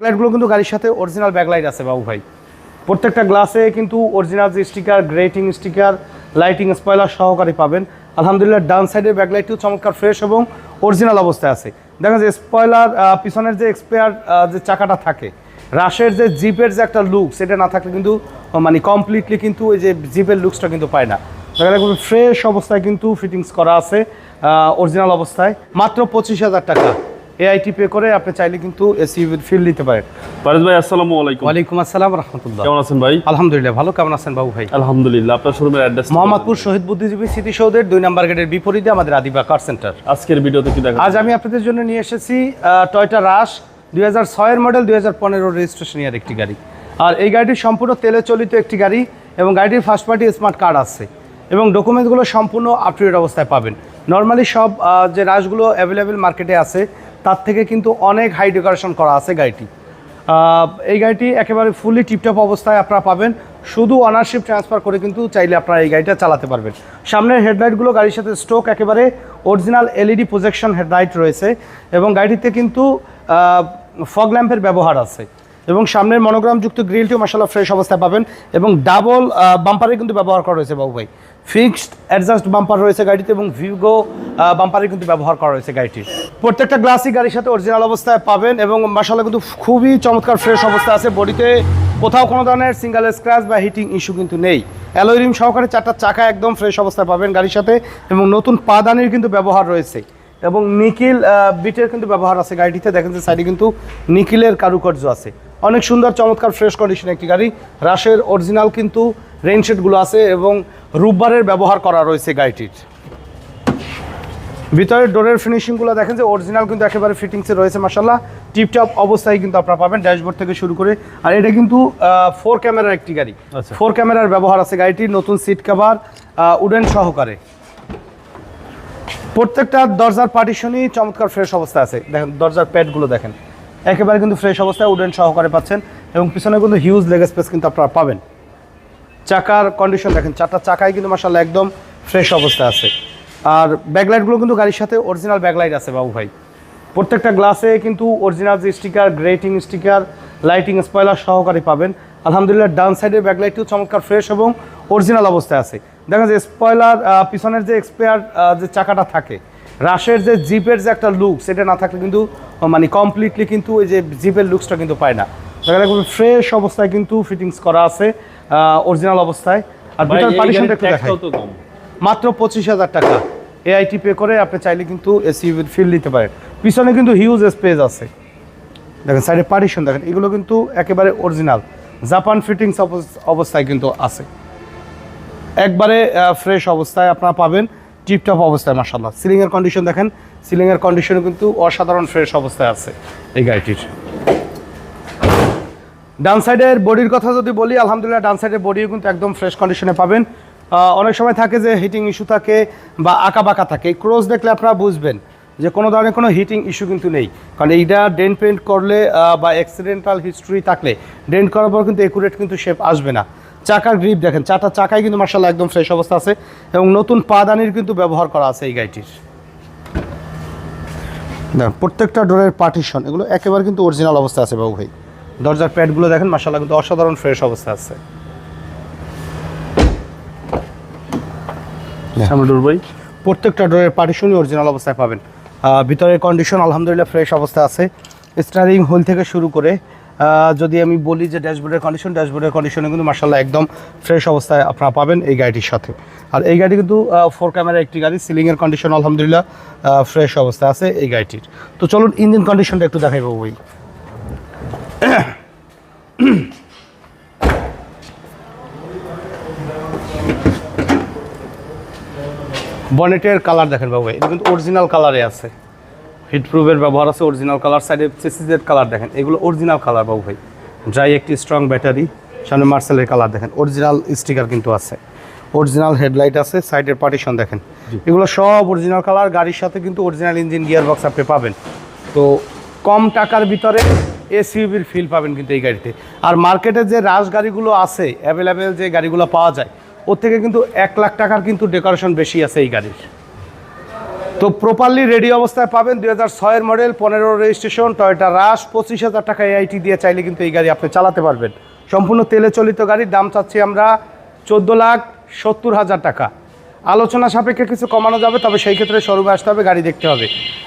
ব্যাকলাইটগুলো কিন্তু গাড়ির সাথে অরিজিনাল ব্যাকলাইট আছে বাবু ভাই। প্রত্যেকটা গ্লাসে কিন্তু অরিজিনাল যে sticker grating sticker lighting spoiler সহকারে পাবেন। আলহামদুলিল্লাহ, ডান সাইডের ব্যাকলাইটটিও চমৎকার ফ্রেশ এবং অরিজিনাল অবস্থায় আছে। দেখা যায় স্পয়লার পিছনের যে এক্সপায়ার যে চাকাটা থাকে রাশের যে জিপের যে একটা লুক সেটা না থাকলে কিন্তু মানে কমপ্লিটলি কিন্তু ওই যে জিপের লুকসটা কিন্তু পায় না। দেখা যায় ফ্রেশ অবস্থায় কিন্তু ফিটিংস করা আছে অরিজিনাল অবস্থায়। মাত্র পঁচিশ হাজার টাকা। এআইটি পে করে আপনি চাইলে কিন্তু এসি ফিল নিতে পারেন। ফারিদ ভাই আসসালামু আলাইকুম। ওয়ালাইকুম আসসালাম রহমতুল্লাহ। কেমন আছেন ভাই? আলহামদুলিল্লাহ ভালো। কেমন আছেন বাবু ভাই? আলহামদুলিল্লাহ আপনার শোরুমের অ্যাড্রেস মোহাম্মদপুর শহীদ বুদ্ধিজীবী স্মৃতিসৌধের দুই নম্বর গেটের বিপরীতে আমাদের আদিবা কার সেন্টার আজকের ভিডিওতে কি দেখা আজ আমি আপনাদের জন্য নিয়ে এসেছি টয়টা রাশ দুই হাজার ছয়ের মডেল দুই হাজার পনেরো রেজিস্ট্রেশন ইয়ার একটি গাড়ি। আর এই গাড়িটি সম্পূর্ণ তেলে চলিত একটি গাড়ি এবং গাড়িটির ফার্স্ট পার্টি স্মার্ট কার্ড আছে। এবং ডকুমেন্টসগুলো সম্পূর্ণ আপ টু অবস্থায় পাবেন। নর্মালি সব যে রাশগুলো অ্যাভেলেবেল মার্কেটে আছে তার থেকে কিন্তু অনেক হাই ডেকোরেশন করা আছে গাড়িটি। এই গাড়িটি একেবারে ফুলি টিপটপ অবস্থায় আপনারা পাবেন। শুধু অনারশিপ ট্রান্সফার করে কিন্তু চাইলে আপনারা এই গাড়িটা চালাতে পারবেন। সামনের হেডলাইটগুলো গাড়ির সাথে স্টোক একেবারে অরিজিনাল এলইডি প্রজেকশন হেডলাইট রয়েছে এবং গাড়িটিতে কিন্তু ফগ ল্যাম্পের ব্যবহার আছে। এবং সামনের মনোগ্রামযুক্ত গ্রিলটিও মশালা ফ্রেশ অবস্থায় পাবেন এবং ডাবল বাম্পারে কিন্তু ব্যবহার করা রয়েছে বাবু ভাই। ফিক্সড অ্যাডজাস্ট বাম্পার রয়েছে গাড়িতে এবং ভিউগো বাম্পারে কিন্তু ব্যবহার করা রয়েছে গাড়িটির। প্রত্যেকটা গ্লাসই গাড়ির সাথে অরিজিনাল অবস্থায় পাবেন এবং মশালা কিন্তু খুবই চমৎকার ফ্রেশ অবস্থা আছে বডিতে কোথাও কোনো ধরনের সিঙ্গেল স্ক্র্যাচ বা হিটিং ইস্যু কিন্তু নেই। অ্যালোরিম সহকারে চারটা চাকা একদম ফ্রেশ অবস্থায় পাবেন গাড়ির সাথে এবং নতুন পাদানির কিন্তু ব্যবহার রয়েছে। এবং নিকিল বিটের কিন্তু ব্যবহার আছে গাড়িটিতে। দেখেন যে সাইডে কিন্তু নিকিলের কারুকার্য আছে। অনেক সুন্দর, চমৎকার ফ্রেশ কন্ডিশন একটি গাড়ি। রাশের অরিজিনাল কিন্তু রেইনশেডগুলো আছে এবং রুববারের ব্যবহার করা রয়েছে গাড়িটির। ভিতরের ডোরের ফিনিশিংগুলো দেখেন যে অরিজিনাল কিন্তু একেবারে ফিটিংসে রয়েছে মাসাল্লাহ টিপটপ অবস্থায় কিন্তু আপনারা পাবেন ড্যাশবোর্ড থেকে শুরু করে। আর এটা কিন্তু ফোর ক্যামেরার একটি গাড়ি। আচ্ছা। ফোর ক্যামেরার ব্যবহার আছে গাড়িটির নতুন সিট কভার উডেন সহকারে। প্রত্যেকটা দরজার পার্টিশনই চমৎকার ফ্রেশ অবস্থায় আছে। দেখেন দরজার প্যাডগুলো দেখেন। একেবারে কিন্তু ফ্রেশ অবস্থায় উডেন সহকারে পাচ্ছেন এবং পিছনে কিন্তু হিউজ লেগ স্পেস কিন্তু আপনারা পাবেন। চাকার কন্ডিশন দেখেন চারটা চাকায় কিন্তু মাসাল্লাহ একদম ফ্রেশ অবস্থায় আছে। আর ব্যাকলাইটগুলো কিন্তু গাড়ির সাথে অরিজিনাল ব্যাকলাইট আছে বাবু ভাই। প্রত্যেকটা গ্লাসে কিন্তু অরিজিনাল যে sticker grating sticker lighting spoiler সহকারে পাবেন। আলহামদুলিল্লাহ ডান সাইডের ব্যাকলাইটটিও চমৎকার ফ্রেশ এবং অরিজিনাল অবস্থায় আছে। দেখা যায় স্পয়লার পিছনের যে এক্সপেয়ার যে চাকাটা থাকে রাশের যে জিপের যে একটা লুক সেটা না থাকলে কিন্তু মানে কমপ্লিটলি কিন্তু ওই যে জিপের লুকসটা কিন্তু পায় না। দেখা যায় ফ্রেশ অবস্থায় কিন্তু ফিটিংস করা আছে অরিজিনাল অবস্থায়। আর ভিতর পার্টিশনটা একটু কম। মাত্র পঁচিশ হাজার টাকা। এআইটি পে করে, আপনি চাইলে কিন্তু এসি ফিল নিতে পারেন। পিছনে কিন্তু হিউজ স্পেস আছে। দেখেন সাইডে পার্টিশন দেখেন, এগুলো কিন্তু একেবারে অরিজিনাল জাপান ফিটিংস অবস্থায় কিন্তু আছে। একবারে ফ্রেশ অবস্থায় আপনারা পাবেন টিপটপ অবস্থায় মাসাল্লাহ সিলিংয়ের কন্ডিশন দেখেন সিলিংয়ের কন্ডিশনও কিন্তু অসাধারণ ফ্রেশ অবস্থায় আছে এই গাড়িটির। ডান সাইডের বডির কথা যদি বলি, আলহামদুলিল্লাহ, ডান সাইডের বডিও কিন্তু একদম ফ্রেশ কন্ডিশনে পাবেন। অনেক সময় থাকে যে হিটিং ইস্যু থাকে বা আঁকা বাঁকা থাকে ক্রোজ দেখলে আপনারা বুঝবেন যে কোনো ধরনের কোনো হিটিং ইস্যু কিন্তু নেই। কারণ এইটা ডেন্ট পেন্ট করলে বা অ্যাক্সিডেন্টাল হিস্ট্রি থাকলে ডেন্ট করার পর কিন্তু একুরেট কিন্তু শেপ আসবে না। চাকার গ্রিপ দেখেন চারটা চাকাই কিন্তু মার্শাল্লাহ একদম ফ্রেশ অবস্থা আছে এবং নতুন পাদানির কিন্তু ব্যবহার করা আছে এই গাড়িটির। প্রত্যেকটা ডোরের পার্টিশন এগুলো একেবারে কিন্তু অরিজিনাল অবস্থা আছে বাবু ভাই। দরজার প্যাডগুলো দেখেন মাসাল্লাহ কিন্তু অসাধারণ ফ্রেশ অবস্থা আছে। সামনে ডোর ভাই প্রত্যেকটা ডোরের পার্টিশনই অরিজিনাল অবস্থায় পাবেন। ভিতরের কন্ডিশন আলহামদুলিল্লাহ ফ্রেশ অবস্থা আছে। স্টারিং হোল থেকে শুরু করে যদি আমি বলি যে ড্যাশবোর্ডের কন্ডিশন ড্যাশবোর্ডের কন্ডিশনে কিন্তু মার্শাল্লাহ একদম ফ্রেশ অবস্থায় আপনারা পাবেন এই গাড়িটির সাথে। আর এই গাড়ি কিন্তু ফোর ক্যামেরা একটি গাড়ি সিলিংয়ের কন্ডিশন আলহামদুলিল্লাহ ফ্রেশ অবস্থায় আছে এই গাড়িটির। তো চলুন ইঞ্জিন কন্ডিশনটা একটু দেখাই বাবু ভাই। বনেটের কালার দেখেন বাবু ভাই এটা কিন্তু অরিজিনাল কালারে আছে। হিট প্রুফের ব্যবহার আছে অরিজিনাল কালার সাইডে চেসিসের কালার দেখেন এগুলো অরিজিনাল কালার বাবু ভাই। ড্রাই একটি স্ট্রং ব্যাটারি সামনে মার্সেলের কালার দেখেন অরিজিনাল স্টিকার কিন্তু আছে। অরিজিনাল হেডলাইট আছে সাইডের পার্টিশন দেখেন। এগুলো সব অরিজিনাল কালার গাড়ির সাথে কিন্তু অরিজিনাল ইঞ্জিন গিয়ার বক্স আপনি পাবেন। তো কম টাকার ভিতরে এসইউবির ফিল পাবেন কিন্তু এই গাড়িতে। আর মার্কেটে যে রাশ গাড়িগুলো আছে অ্যাভেলেবেল যে গাড়িগুলো পাওয়া যায় ওর থেকে কিন্তু এক লাখ টাকার কিন্তু ডেকোরেশন বেশি আছে এই গাড়ির। তো প্রপারলি রেডি অবস্থায় পাবেন দুই হাজার ছয়ের মডেল পনেরো রেজিস্ট্রেশন টয়টা রাশ পঁচিশ হাজার টাকা এআইটি দিয়ে চাইলে কিন্তু এই গাড়ি আপনি চালাতে পারবেন। সম্পূর্ণ তেলে চলিত গাড়ির দাম চাচ্ছি আমরা চোদ্দ লাখ সত্তর হাজার টাকা। আলোচনা সাপেক্ষে কিছু কমানো যাবে, তবে সেই ক্ষেত্রে শোরুমে আসতে হবে, গাড়ি দেখতে হবে।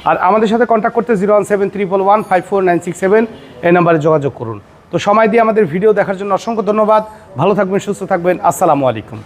আর আমাদের সাথে কন্ট্যাক্ট করতে zero one seven triple one five four nine six seven এই নাম্বারে যোগাযোগ করুন। তো সময় দিয়ে আমাদের ভিডিও দেখার জন্য অসংখ্য ধন্যবাদ। ভালো থাকবেন, সুস্থ থাকবেন। আসসালামু আলাইকুম।